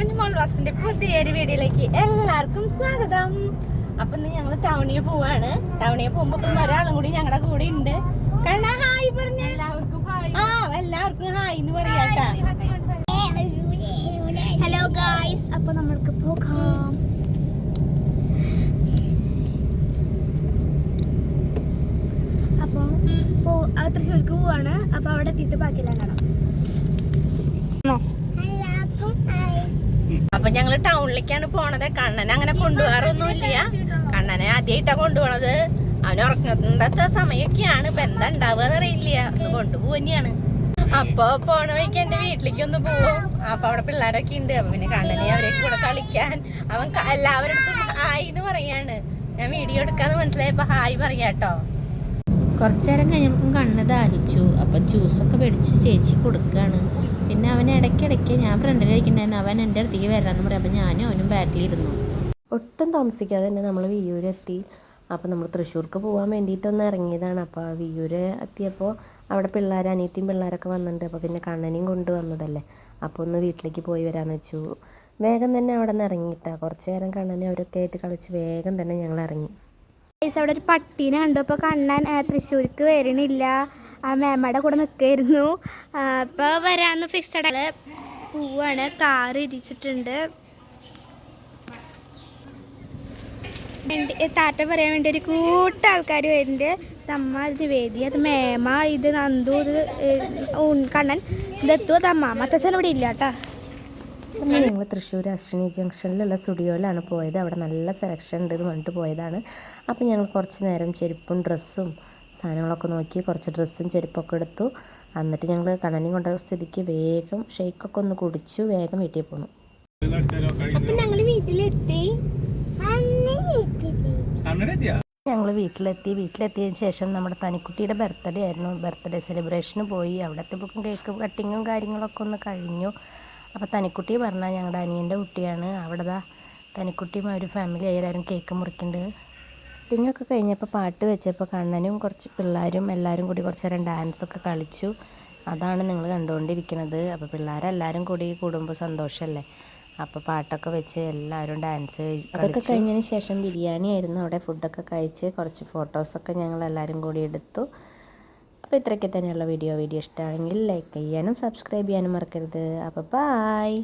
കുഞ്ഞുമോൾ വാക്സിന്റെ പുതിയൊരു വീഡിയോയിലേക്ക് എല്ലാവർക്കും സ്വാഗതം. അപ്പൊ ഇന്ന് ഞങ്ങൾ ടൗണിൽ പോവാണ്. ടൗണിൽ പോകുമ്പോ ഇപ്പൊ ഒരാളും കൂടി ഞങ്ങളുടെ കൂടെ ഉണ്ട്. കണ്ണ ഹായ് പറഞ്ഞ. എല്ലാവർക്കും ആ എല്ലാവർക്കും ഹായ് എന്ന് പറയാട്ടാ ഹലോ ഗായ്സ് അപ്പൊ നമ്മൾക്ക് പോകാം. അപ്പോൾ പോ ആ തൃശ്ശൂർക്ക് പോവാണ്. അപ്പൊ അവിടെ എത്തിയിട്ട് ബാക്കിയെല്ലാം കാണാം. ഞങ്ങൾ ടൗണിലേക്കാണ് പോണത്. കണ്ണനെ അങ്ങനെ കൊണ്ടുപോകാറൊന്നുമില്ല. കണ്ണനെ ആദ്യമായിട്ടാ കൊണ്ടുപോണത്. അവന് ഉറങ്ങുന്നത്തെ സമയൊക്കെയാണ്. ഇപ്പൊ എന്താ ഉണ്ടാവുക അറിയില്ല ഒന്ന് കൊണ്ടുപോവാണ് അപ്പൊ പോണ വഴിക്ക് എന്റെ വീട്ടിലേക്ക് ഒന്ന് പോവും. അപ്പൊ അവിടെ പിള്ളേരൊക്കെ ഉണ്ട്. അപ്പൊ പിന്നെ കണ്ണനെ അവരെ കൂടെ കളിക്കാൻ അവൻ എല്ലാവരും ഹായ് എന്ന് പറയാണ്. ഞാൻ വീഡിയോ എടുക്കാന്ന് മനസ്സിലായപ്പോ ഹായ് പറയാട്ടോ കുറച്ചു നേരം കഴിഞ്ഞപ്പോൾ കണ്ണ് ദാഹിച്ചു. അപ്പം ജ്യൂസൊക്കെ മേടിച്ച് ചേച്ചി കൊടുക്കുകയാണ് പിന്നെ അവൻ ഇടയ്ക്കിടയ്ക്ക് ഞാൻ ഫ്രണ്ടിലിരിക്കണ്ടായിരുന്നു അവൻ എന്റെ അടുത്തേക്ക് വരാമെന്ന് പറയും. അപ്പം ഞാനും അവനും ബാക്കിലിരുന്നു ഒട്ടും താമസിക്കാതെ തന്നെ നമ്മൾ വിയൂരെത്തി അപ്പോൾ നമ്മൾ തൃശ്ശൂർക്ക് പോകാൻ വേണ്ടിയിട്ടൊന്ന് ഇറങ്ങിയതാണ്. അപ്പോൾ ആ വിയ്യൂർ എത്തിയപ്പോൾ അവിടെ പിള്ളേർ അനിയത്തിയും പിള്ളേരൊക്കെ വന്നിട്ടുണ്ട്. അപ്പോൾ പിന്നെ കണ്ണനെയും കൊണ്ട് വന്നതല്ലേ. അപ്പോൾ ഒന്ന് വീട്ടിലേക്ക് പോയി വരാമെന്ന് വെച്ചു. വേഗം തന്നെ അവിടെ നിന്ന് ഇറങ്ങിയിട്ടാ. കുറച്ച് നേരം കണ്ണനെ അവരൊക്കെ ആയിട്ട് കളിച്ച് വേഗം തന്നെ ഞങ്ങൾ ഇറങ്ങി. അവിടെ ഒരു പട്ടീനെ കണ്ടു. അപ്പോൾ കണ്ണൻ ആ, തൃശ്ശൂർക്ക് വരണില്ല. ആ മേമ്മയുടെ കൂടെ നിൽക്കായിരുന്നു അപ്പോൾ വരാമെന്ന് ഫിക്സഡ് പോവാണ്. കാർ ഇരിച്ചിട്ടുണ്ട് താറ്റ പറയാൻ വേണ്ടി ഒരു കൂട്ട ആൾക്കാർ വരുന്നുണ്ട്. തമ്മ ഇത് വേദി അത് മേമ ഇത് നന്ദു ഇത് കണ്ണൻ. ഇതെത്തു അത് അമ്മ മത്തച്ഛൻ ഇവിടെ ഇല്ല കേട്ടോ. ഞങ്ങൾ തൃശ്ശൂർ അശ്വിനി ജംഗ്ഷനിലുള്ള സ്റ്റുഡിയോയിലാണ് പോയത്. അവിടെ നല്ല സെലക്ഷൻ ഉണ്ട് എന്ന് പറഞ്ഞിട്ട് പോയതാണ്. അപ്പോൾ ഞങ്ങൾ കുറച്ച് നേരം ചെരുപ്പും ഡ്രസ്സും സാധനങ്ങളൊക്കെ നോക്കി കുറച്ച് ഡ്രസ്സും ചെരുപ്പൊക്കെ എടുത്തു. എന്നിട്ട് ഞങ്ങൾ കണ്ണനി കൊണ്ട സ്ഥിതിക്ക് വേഗം ഷെയ്ക്കൊക്കെ ഒന്ന് കുടിച്ചു വേഗം വീട്ടിൽ പോന്നു. അപ്പം ഞങ്ങൾ വീട്ടിലെത്തി. ഞങ്ങൾ വീട്ടിലെത്തി. വീട്ടിലെത്തിയതിന് ശേഷം നമ്മുടെ തനിക്കുട്ടിയുടെ ബർത്ത്ഡേ ആയിരുന്നു. ബർത്ത്ഡേ സെലിബ്രേഷന് പോയി. അവിടുത്തെ ബുക്കും കേക്ക് കട്ടിങ്ങും കാര്യങ്ങളൊക്കെ ഒന്ന് കഴിഞ്ഞു. അപ്പോൾ തനിക്കുട്ടി പറഞ്ഞാൽ ഞങ്ങളുടെ അനിയന്റെ കുട്ടിയാണ്. അവിടെ തനിക്കുട്ടിയും ഒരു ഫാമിലി ആയാലും എല്ലാവരും കേക്ക് മുറിക്കുന്നുണ്ട് കട്ടിങ്ങൊക്കെ കഴിഞ്ഞപ്പോൾ പാട്ട് വെച്ചപ്പോൾ കണ്ണനും കുറച്ച് പിള്ളേരും എല്ലാവരും കൂടി കുറച്ച് നേരം ഡാൻസൊക്കെ കളിച്ചു. അതാണ് നിങ്ങൾ കണ്ടുകൊണ്ടിരിക്കുന്നത്. അപ്പോൾ പിള്ളേരെല്ലാവരും കൂടി കൂടുമ്പോൾ സന്തോഷമല്ലേ? അപ്പോൾ പാട്ടൊക്കെ വെച്ച് എല്ലാവരും ഡാൻസ് അതൊക്കെ കഴിഞ്ഞതിന് ശേഷം ബിരിയാണി ആയിരുന്നു. അവിടെ ഫുഡൊക്കെ കഴിച്ച് കുറച്ച് ഫോട്ടോസൊക്കെ ഞങ്ങൾ എല്ലാവരും കൂടി എടുത്തു. അപ്പോൾ ഇത്രയ്ക്ക് തന്നെയുള്ള വീഡിയോ. വീഡിയോ ഇഷ്ടമാണെങ്കിൽ ലൈക്ക് ചെയ്യാനും സബ്സ്ക്രൈബ് ചെയ്യാനും മറക്കരുത്. അപ്പോൾ ബായ്.